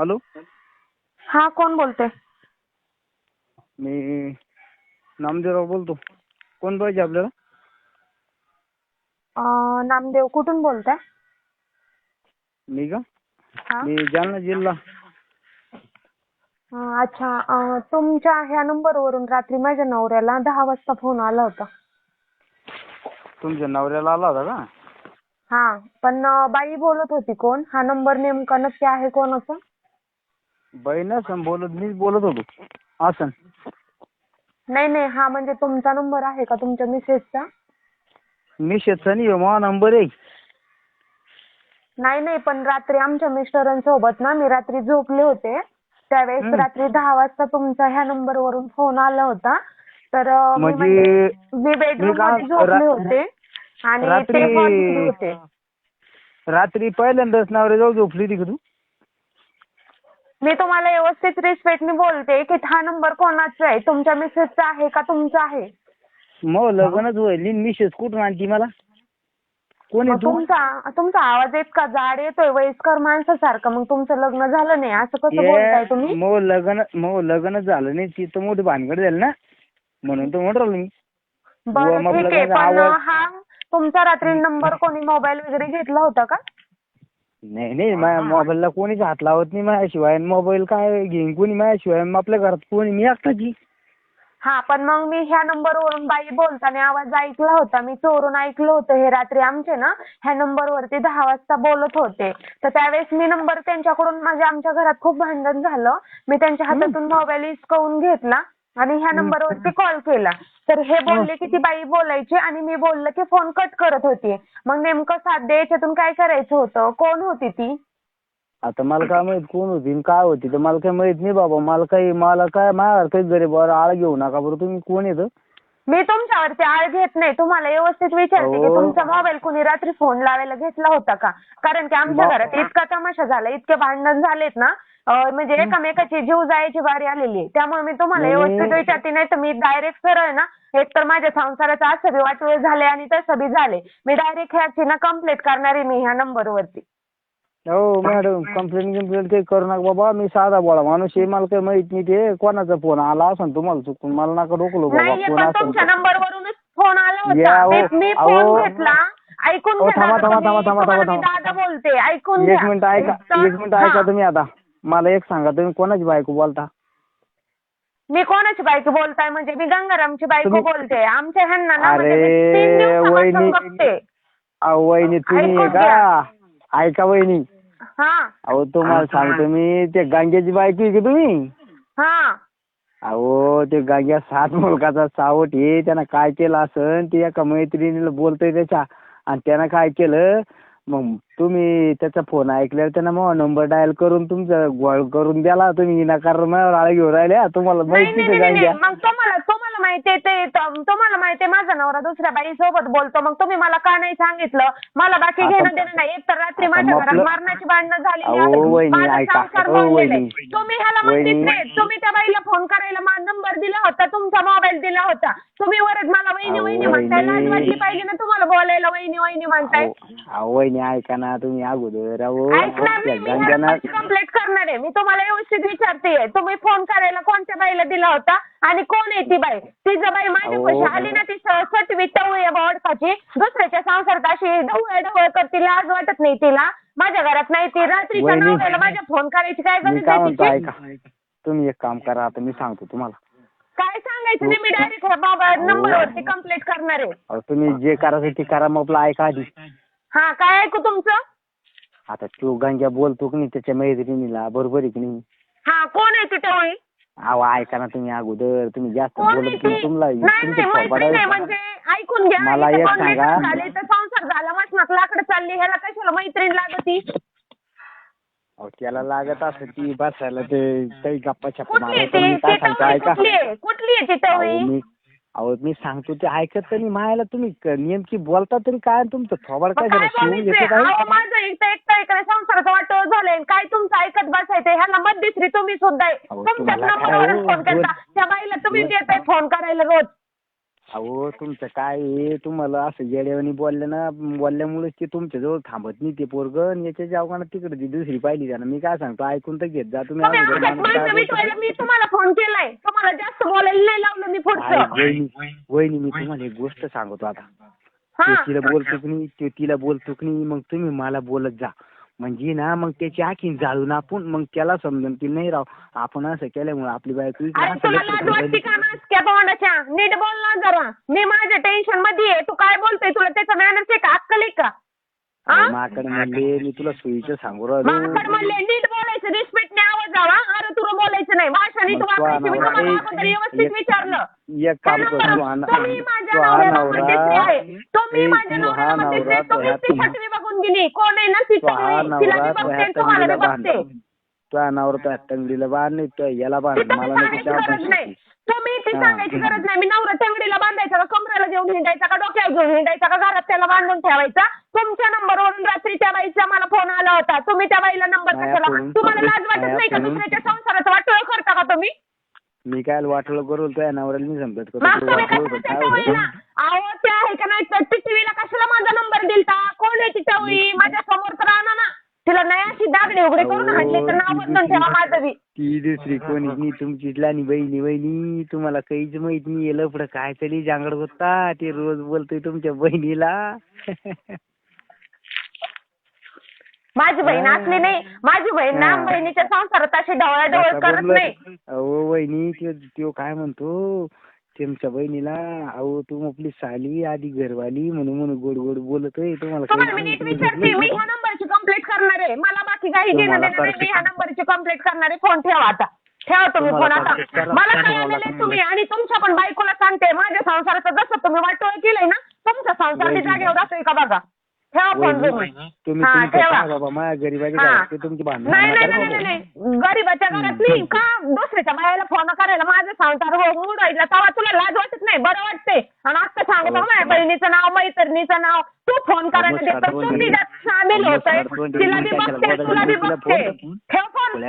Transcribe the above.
Hello? हा कोण बोलते मी नामदेवराव बोलतो. कोण पाहिजे आपल्याला? अं, नामदेव कुठून बोलताय? मी का? हा. मी जालना जिल्हा. अं, अच्छा अं, तुमच्या ह्या नंबरवरून रात्री माझ्या नवऱ्याला दहा वाजता फोन आला होता. तुमच्या नवऱ्याला आला होता का? हा पण अं, बाई बोलत होती कोण? हा नंबर नेमका नक्की आहे कोणाचा बहीणच बोलत मीच बोलत होतो. असं नाही नाही हा म्हणजे तुमचा नंबर आहे का तुमच्या मिसेसचा मी शेतसानी माझा नंबर आहे. नाही नाही पण रात्री आमच्या मिस्टरांसोबत ना मी रात्री झोपले होते. त्यावेळेस. रात्री दहा वाजता तुमचा ह्या नंबरवरून फोन आला होता. तर अं, मी म्हणजे मी बेडरूम का- मध्ये झोपले रा- होते आणि रात्री- ते होते. रात्री पहिल्यांदाच नवऱ्याजवळ झोपली होती का तू? मी तुम्हाला व्यवस्थित रिस्पेक्टने बोलते की हा नंबर कोणाचा आहे? तुमच्या मिसेसचा आहे का तुमचा आहे? मग लग्नच होईल. मिसेस कुठून आणती मला? कोण आहे मग तू? तुमचा तुमचा आवाज इतका जाड येतोय वयस्कर माणसासारखा. मग तुमचं लग्न झालं नाही. असं कसं बोलताय तुम्ही? मग लग्न मग लग्न झालं नाही ती तर मोठी भानगड झाली ना. म्हणून तर म्हणून राहिलो मी. बरं मग ठीक आहे. लग्नाचा पण आवाज- हा तुमचा रात्री नंबर कोणी मोबाईल वगैरे घेतला होता का? नाही नाही माझ्या मोबाईलला कोणीच हात लावत नाही माझ्याशिवाय. मोबाईल काय घेईन कोणी माझ्याशिवाय? मग आपल्या घरात कोणी? मी एकटाची हा पण मग मी ह्या नंबरवरून बाई बोलताना आवाज ऐकला होता. मी चोरून ऐकलं होतं हे रात्री आमचे ना ह्या नंबरवरती दहा वाजता बोलत होते. तर त्यावेळेस मी नंबर त्यांच्याकडून माझ्या आमच्या घरात खूप भांडण झालं. मी त्यांच्या हातातून मोबाईल हिसकावून घेतला. आणि ह्या नंबरवरती कॉल केला. तर हे बोलले की ती बाई बोलायची आणि मी बोललं की फोन कट करत होती. मग नेमकं साध्य याच्यातून काय करायचं होतं? कोण होती ती? आता मला काय माहीत कोण होती आणि काय होती तर मला काही माहीत नाही बाबा. मला काही मला काय माझ्यावर काही गरीबावर आळ घेऊ नका बरं. तुम्ही कोण येतं मी तुमच्यावरती आळ घेत नाही. तुम्हाला व्यवस्थित विचारते की अहो. तुमचा मोबाईल कुणी रात्री फोन लावायला घेतला होता का? कारण की आमच्या घरात इतका तमाशा झाला इतके भांडण झालेत ना म्हणजे एकामेकाची जीव जायची बारी आलेली. आहे त्यामुळे मी तुम्हाला नाही. व्यवस्थित विचारते नाही तर मी डायरेक्ट सरळ ना एक तर माझ्या संसाराचं असं बी वाटोळ झाले आणि तसं बी झाले मी डायरेक्ट ह्याची ना कंप्लेंट करणार आहे मी ह्या नंबरवरती हो मॅडम कंप्लेंट कंप्लेंट काही करू नका बाबा. मी साधा बोळा माणूस आहे. मला काही माहीत नाही ते. कोणाचा फोन आला असं तुम्हाला चुकून? मला नका डोकलो बाबा. नाहीये कोण पण असं तुमच्या नंबरवरूनच फोन आला या, होता अहो, मी- मी अहो. फोन घेतला. ऐकून अहो, घ्या थांबा, दादा थांबा, तुम्ही. थांबा, थांबा, तुम्हाला मी थांबा. दादा बोलते. ऐकून एक घ्या. मिनिट ऐका एक मिनिट ऐका हा. तुम्ही आता. मला एक सांगा तुम्ही कोणाची बायको बोलता? मी कोणाची बायको बोलताय? म्हणजे मी गंगारामची बायको तुम्ही- बोलते. आमच्या ह्यांना ना अरे, म्हणजे मी तीन दिवसापासून वहिनी. बघते. अहो वहिनी तुम्ही ऐकून आहे का ऐका वहिनी. हा. अहो तुम्हाला सांगतो मी ते गांग्याची बायको आहे की तुम्ही? हा. अहो ते गांग्या सात मुलगाचा सावट हे त्यानं काय केलं असन? ते एका मैत्रिणीला बोलतोय त्याच्या. आणि त्यानं काय केलं? मग तुम्ही त्याचा फोन ऐकल्यावर त्यानं मग नंबर डायल करून तुमचा गोळ करून द्याला. तुम्ही नकार माझ्यावर आळ घेऊन राहिल्या. तुम्हाला नाही माहिती नाही ते नाही गांग्या नाही. मग तुम्हाला तुम्हाला माहितीये ते त- तुम्हाला माहितीये माझा नवरा दुसऱ्या बाई सोबत बोलतो. मग तुम्ही मला का नाही सांगितलं? मला बाकी घेणं देणं नाही. एक तर रात्री माझ्या मग घरात मारण्याची भांडणं झाली. तुम्ही ह्याला. नाही. तुम्ही त्या बाईला फोन करायला माझा नंबर दिला होता. तुमचा मोबाईल दिला होता. तुम्ही वरच मला वहिनी वहिनी म्हणताय लाज. वाटली पाहिजे ना तुम्हाला बोलायला वहिनी वहिनी म्हणताय. वहिनी ऐका ना. तुम्ही अगोदर ऐकणार त्या नाही मी. गांग्यानं कंप्लेंट करणार आहे. मी तुम्हाला व्यवस्थित विचारते तुम्ही फोन करायला कोणत्या बाईला दिला होता? आणि कोण आहे ती बाई? ती जर बाई माझ्यापाशी अहो. आली ना ती सटवी टवळी बडकाची दुसऱ्याच्या संसारात अशी ढवळ ढवळ करते लाज वाटत नाही तिला. माझ्या घरात नाही ती. रात्रीच्या वहिनी. नवऱ्याला माझ्या फोन करायची काय मी गरज काय आहे म्हणतो तिची? ऐका. तुम्ही एक काम करा आता मी सांगतो तुम्हाला. काय सांगायचं नाही मी डायरेक्ट बाबा नंबरवरती कंप्लेंट करणार आहे. अहो तुम्ही जे करायचं ते करा मग आपलं ऐका आधी. हा काय ऐकू तुमचं? आता तो गंग्या बोलतो की नाही त्याच्या मैत्रिणीला बरोबर आहे की नाही? हा कोण आहे ती टवळी? अहो ऐका ना तुम्ही अगोदर. तुम्ही जास्त बोलत नाही तुम्हाला नाही तुमचं नाही मैत्रीण आहे थोबाड- म्हणजे ऐकून घ्या मला इथं एक सांगा. झाली तर संसार झाला मसनात लाकडं चालली ह्याला कशाला मैत्रीण लागती अहो, त्याला लागत असं ती बसायला ते काही गप्पा छप्पा कुठली आहे मारायचं ती? मी ती काय सांगतो ऐका. कुठली? आहे कुठली आहे ती अहो मी अहो मी सांगतो ते ऐकत तरी मायाला तुम्ही क- नेमकी बोलता तरी काय तुमचं थोबाड मग काय शिवून घेतो काय? अहो माझं एकटं एकटं इकडे संसाराचं वाटोळ झालंय. काय तुमचं ऐकत बसायचंय? ह्याला मध्यस्थी तुम्ही सुद्धा. आहे अहो, तुमच्याच तुम्हाला काय नंबरवर हो, फोन करता? रोज- त्या बाईला तुम्ही रोज- देताय फोन करायला रोज. अहो तुमचं काय आहे? तुम्हाला असं येड्यावानी बोलल्या ना बोलल्यामुळेच ते तुमच्याजवळ थांबत नाही ते पोरगं. आणि याच्या जावगाना तिकडे ती दुसरी पाहिली त्यानं. मी काय सांगतो ऐकून तर घेत जा. तुम्ही तुम्ही अगोदर आमच्यात माणूस काय माणसं बोलतो. मिटवायला मी तुम्हाला फोन केलाय. तुम्हाला जास्त बोलायला नाही लावलं मी पुढचं. वहिनी वहिनी मी तुम्हाला एक गोष्ट सांगतो आता. हा. तो तिला बोलतो की नाही तो तिला बोलतो की नाही. मग तुम्ही मला बोलत जा. म्हणजे ना मग त्याची आखीन जाळून आपण मग त्याला समजून की नाही राव. आपण असं केल्यामुळे आपली बायको इकडे अरे असं तुला लक्ष लाज ठेवलं. वाटते का नासक्या तोंडाच्या नीट बोल ना जरा. मी माझ्या टेन्शनमध्ये आहे. तू काय बोलतोय? तुला त्याचा मॅनर्स आहे का? अक्कल आहे का? हा? माकडे म्हणले मी तुला सोयीचं सांगू माकड राहिलो म्हणले नीट बोलायचं. रिस्पेक्टने आवाज जावा अरे तुला बोलायचं नाही. भाषाने मग तू तो वागायचं मी अनावरा- तुम्हाला एक- अगोदर व्यवस्थित एक- विचारलं. एक काम कर त्यानंतर तू हा ना- तुम्ही माझ्या तू हा नवऱ्याला नवरा. तुम्ही ए, माझ्या तू हा नवऱ्याला नवरा. तो ती गेली कोण आहे ना ती तो हा छटवी तिला नवरा मी तो बघते ह्या आणि तुम्हाला तंगडीला मी बांध बघते तो तो बांध नाही तो याला बांध तिथं मला नाही सांगायची तिच्या गरज नाही. तुम्ही ती हा. सांगायची गरज नाही. मी नवरा टंगडीला बांधायचा का? कमरेला घेऊन हिंडायचा का? डोक्यावर घेऊन हिंडायचा का? घरात त्याला बांधून ठेवायचा? तुमच्या नंबरवरून रात्री त्या बाईचा मला फोन आला होता. तुम्ही त्या बाईला नंबर कशाला? तुम्हाला लाज वाटत नाही, नाही का? दुसऱ्याच्या संसाराचं वाटोळ करता का तुम्ही? मी काय वाटलं करू तो या नवऱ्याला मी समजत मग तू तुम्ही काय होतं? अहो त्या आहे का नाही तर टीव्हीला कशाला माझा नंबर दिलता कोण आहे ती टवळी माझ्यासमोर तर आणा ना तिला नाही अशी दागडी उघडी करून अहो, हाणली ठेवा माझं बी ती दुसरी कोणी नाही तुमची लहानी बहिणी बहिणी तुम्हाला काहीच माहीत नाही लफडं काय तरी जांगड होता. ते रोज बोलतोय तुमच्या बहिणीला. माझी बहीण हा. असली नाही. माझी बहीण ना हा. बहिणीच्या संसारात अशी ढवळाढवळ आता करत बोललं- नाही. अहो वहिनी त्यो त्यो काय म्हणतो? तुमच्या बहिणीला अहो तू आपली साली आधी घरवाली म्हणून म्हणून गोड गोड बोलतोय. तुम्हाला तुम्हाला मी काहीच नीट माहीत विचारते. नाही. मी नंबरची कंप्लेंट करणार. आहे मला बाकी काही घेणं तुम्हाला देणं नाही. मी ह्या नंबरची कंप्लेंट करणार. आहे फोन ठेवा आता. ठेवा तुम्ही फोन तुम्हाला आता. मला काय तुम्हाला आलेलं तुम्ही. आणि तुमच्या पण बायकोला सांगते. माझ्या संसाराचं जसं तुम्ही वाटोळ केलंय ना तुमचा संसार वहिनी. जागेवर असेल का बघा? ठेवा फोन वहिनी, तुम्ही तुम्ही हा, तुमचं ठेवा. पहा बाबा माझ्या गरीबाची हा. घरात ते तुमची भांडणं नाही नाही नका नाही करू. नाही नाही गरीबाच्या घरात नाही. का? दुसऱ्याच्या बायाला फोन करायला माझा संसार हो मोडायला तेव्हा तुला लाज वाटत नाही? बरं वाटते आणि आता सांगतो अहो, माझ्या बहिणीचं नाव मैत्रिणीचं नाव. तू फोन करायला देतो. त्यात सामील होतोय. तिला. बी बघते? तुला बी बघते. फोन- ठेव फोन